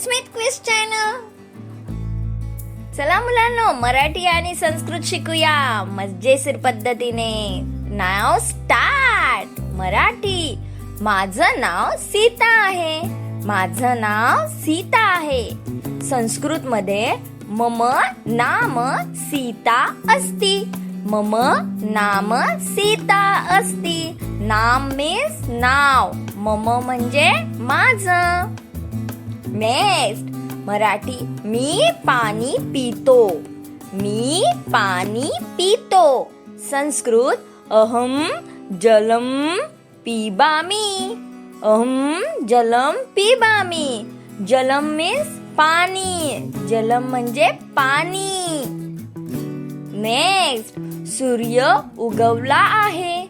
Smith quiz channel चला मुलांनो मराठी आणि संस्कृत शिकूया. मजेशीर पद्धतीने. नाव स्टार्ट. मराठी. माझं नाव सीता आहे. माझं नाव सीता आहे. संस्कृत मध्ये मम नाम सीता अस्ति. मम नाम सीता अस्ति. नाम मीन्स नाव. मम म्हणजे माझं. नेक्स्ट मराठी मी पाणी पितो. मी पाणी पितो. संस्कृत अहम जलम पिबामी. अहम जलम पिबामी. जलम मीन्स पाणी. जलम म्हणजे पाणी. नेक्स्ट सूर्य उगवला आहे.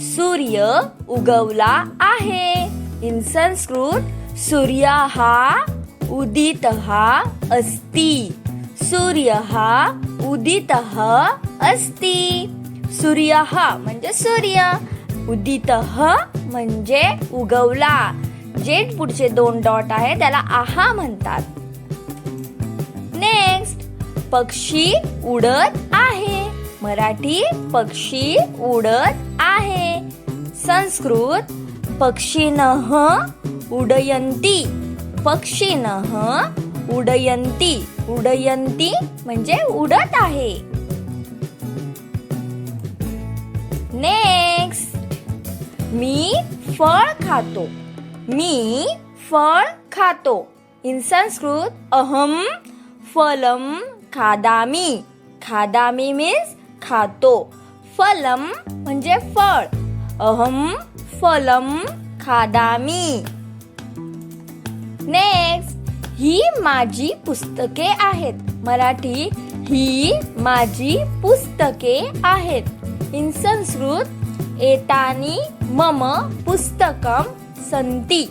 सूर्य उगवला आहे. इन संस्कृत सूर्य हा उदित अस्ति. सूर्य उदित अस्ति. सूर्य म्हणजे सूर्य. उदित म्हणजे उगवला. जे पुढचे दोन डॉट आहे त्याला आहा म्हणतात. नेक्स्ट पक्षी उडत आहे. मराठी पक्षी उडत आहे. संस्कृत पक्षीनः उडयंती पक्षीनः उडयंती उडयंती म्हणजे उडत आहे. नेक्स्ट मी फळ खातो. मी फळ खातो. इन संस्कृत अहम फलम खादामी. खादामी मीन्स खातो. फलम म्हणजे फळ. अहम फलम खादामी. ही माझी पुस्तके आहेत. मराठी ही माझी पुस्तके आहेत. इन संस्कृत एतानी मम पुस्तकम संती.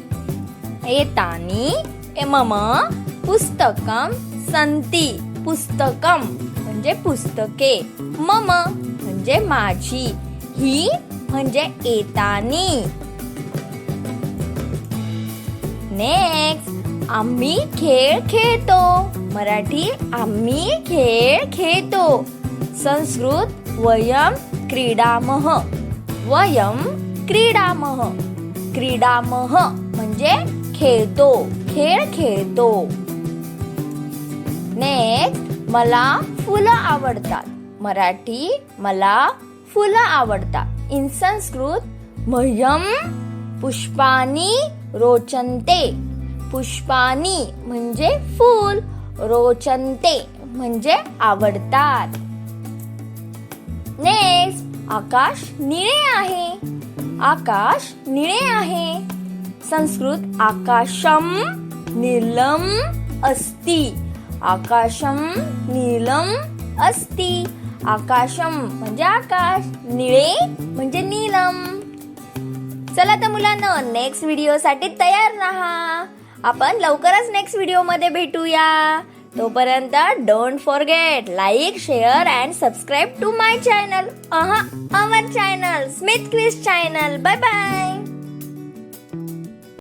एतानी ए मम पुस्तकम संती. पुस्तकम म्हणजे पुस्तके. मम म्हणजे माझी. ही म्हणजे एतानी. आम्ही खेळ खेळतो. मराठी आम्ही खेळ खेळतो. संस्कृत वयम क्रीडामह. वयम क्रीडामह. क्रीडामह म्हणजे खेळतो खेळ खेळतो. नेक्स्ट मला फुलं आवडतात. मराठी मला फुलं आवडतात. इन संस्कृत मह्यम पुष्पानी रोचनते पुष्पानी म्हणजे फूल रोचनते म्हणजे आवडतात. नेक्स्ट आकाश निळे आहे. आकाश निळे आहे. संस्कृत आकाशम नीलम अस्ति. आकाशम नीलम अस्ति. आकाशम म्हणजे आकाश निळे म्हणजे नीलम. चला तर मुलांना नेक्स्ट व्हिडिओसाठी तयार राहा. आपण लवकरच नेक्स्ट व्हिडिओमध्ये भेटूया. तोपर्यंत don't forget like share and subscribe to my channel aha our channel Smith quiz channel bye bye